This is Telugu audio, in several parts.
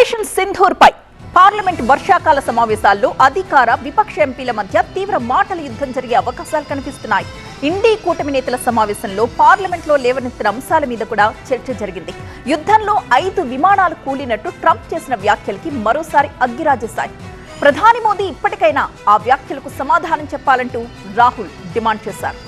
ఆపరేషన్ సింధూర్ పై పార్లమెంట్ వర్షాకాల సమావేశాల్లో అధికార విపక్ష ఎంపీల మధ్య తీవ్ర మాటల యుద్ధం జరిగే అవకాశాలు కనిపిస్తున్నాయి. ఇండీ కూటమి నేతల సమావేశంలో పార్లమెంట్లో లేవనెత్తిన అంశాల మీద కూడా చర్చ జరిగింది. యుద్ధంలో ఐదు విమానాలు కూలినట్టు ట్రంప్ చేసిన వ్యాఖ్యలకి మరోసారి అగ్గిరాజేశాయి. ప్రధాని మోదీ ఇప్పటికైనా ఆ వ్యాఖ్యలకు సమాధానం చెప్పాలంటూ రాహుల్ డిమాండ్ చేశారు.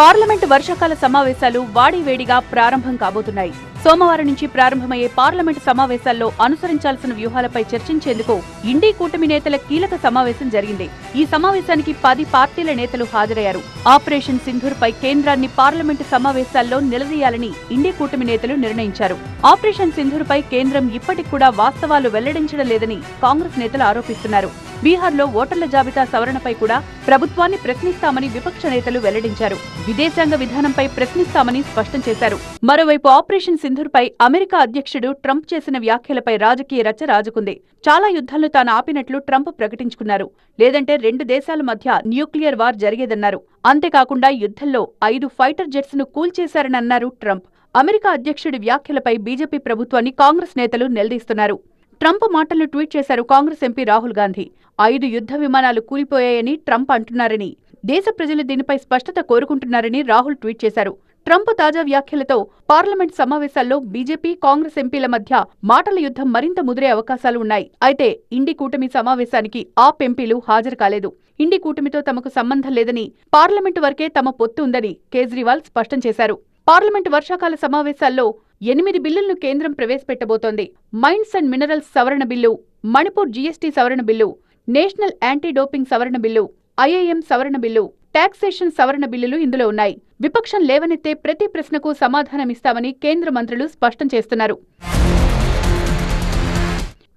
పార్లమెంటు వర్షాకాల సమావేశాలు వాడివేడిగా ప్రారంభం కాబోతున్నాయి. సోమవారం నుంచి ప్రారంభమయ్యే పార్లమెంటు సమావేశాల్లో అనుసరించాల్సిన వ్యూహాలపై చర్చించేందుకు ఇండీ కూటమి నేతల కీలక సమావేశం జరిగింది. ఈ సమావేశానికి పది పార్టీల నేతలు హాజరయ్యారు. ఆపరేషన్ సింధూర్ పై కేంద్రాన్ని పార్లమెంటు సమావేశాల్లో నిలదీయాలని ఇండీ కూటమి నేతలు నిర్ణయించారు. ఆపరేషన్ సింధూర్ పై కేంద్రం ఇప్పటికి కూడా వాస్తవాలు వెల్లడించడం లేదని కాంగ్రెస్ నేతలు ఆరోపిస్తున్నారు. బీహార్లో ఓటర్ల జాబితా సవరణపై కూడా ప్రభుత్వాన్ని ప్రశ్నిస్తామని విపక్ష నేతలు వెల్లడించారు. విదేశాంగ విధానంపై ప్రశ్నిస్తామని స్పష్టం చేశారు. మరోవైపు ఆపరేషన్ సింధూర్పై అమెరికా అధ్యక్షుడు ట్రంప్ చేసిన వ్యాఖ్యలపై రాజకీయ రచ్చ రాజుకుంది. చాలా యుద్ధాలను తాను ఆపినట్లు ట్రంప్ ప్రకటించుకున్నారు. లేదంటే రెండు దేశాల మధ్య న్యూక్లియర్ వార్ జరిగేదన్నారు. అంతేకాకుండా యుద్ధంలో ఐదు ఫైటర్ జెట్స్ను కూల్చేశారని అన్నారు ట్రంప్. అమెరికా అధ్యక్షుడి వ్యాఖ్యలపై బీజేపీ ప్రభుత్వాన్ని కాంగ్రెస్ నేతలు నిలదీస్తున్నారు. ట్రంప్ మాటలను ట్వీట్ చేశారు కాంగ్రెస్ ఎంపీ రాహుల్ గాంధీ. ఐదు యుద్ధ విమానాలు కూలిపోయాయని ట్రంప్ అంటున్నారని దేశ ప్రజలు దీనిపై స్పష్టత కోరుకుంటున్నారని రాహుల్ ట్వీట్ చేశారు. ట్రంప్ తాజా వ్యాఖ్యలతో పార్లమెంట్ సమావేశాల్లో బీజేపీ కాంగ్రెస్ ఎంపీల మధ్య మాటల యుద్ధం మరింత ముదిరే అవకాశాలు ఉన్నాయి. అయితే ఇండి కూటమి సమావేశానికి ఆప్ ఎంపీలు హాజరు కాలేదు. ఇండి కూటమితో తమకు సంబంధం లేదని పార్లమెంటు వరకే తమ పొత్తు ఉందని కేజ్రీవాల్ స్పష్టం చేశారు. పార్లమెంటు వర్షాకాల సమావేశాల్లో ఎనిమిది బిల్లులను కేంద్రం ప్రవేశపెట్టబోతోంది. మైన్స్ అండ్ మినరల్స్ సవరణ బిల్లు మణిపూర్ జీఎస్టీ సవరణ బిల్లు నేషనల్ యాంటీ డోపింగ్ సవరణ బిల్లు ఐఐఎం సవరణ బిల్లు టాక్సేషన్ సవరణ బిల్లులు ఇందులో ఉన్నాయి. విపక్షం లేవనెత్తే ప్రతి ప్రశ్నకు సమాధానమిస్తామని కేంద్ర మంత్రులు స్పష్టం చేస్తున్నారు.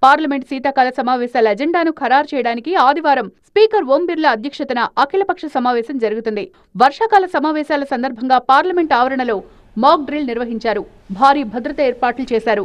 పార్లమెంట్ శీతాకాల సమావేశాల అజెండాను ఖరారు చేయడానికి ఆదివారం స్పీకర్ ఓం బిర్లా అధ్యక్షతన అఖిలపక్ష సమావేశం జరుగుతుంది. వర్షాకాల సమావేశాల సందర్భంగా పార్లమెంట్ ఆవరణలో మాక్ డ్రిల్ నిర్వహించారు. భారీ భద్రత ఏర్పాట్లు చేశారు.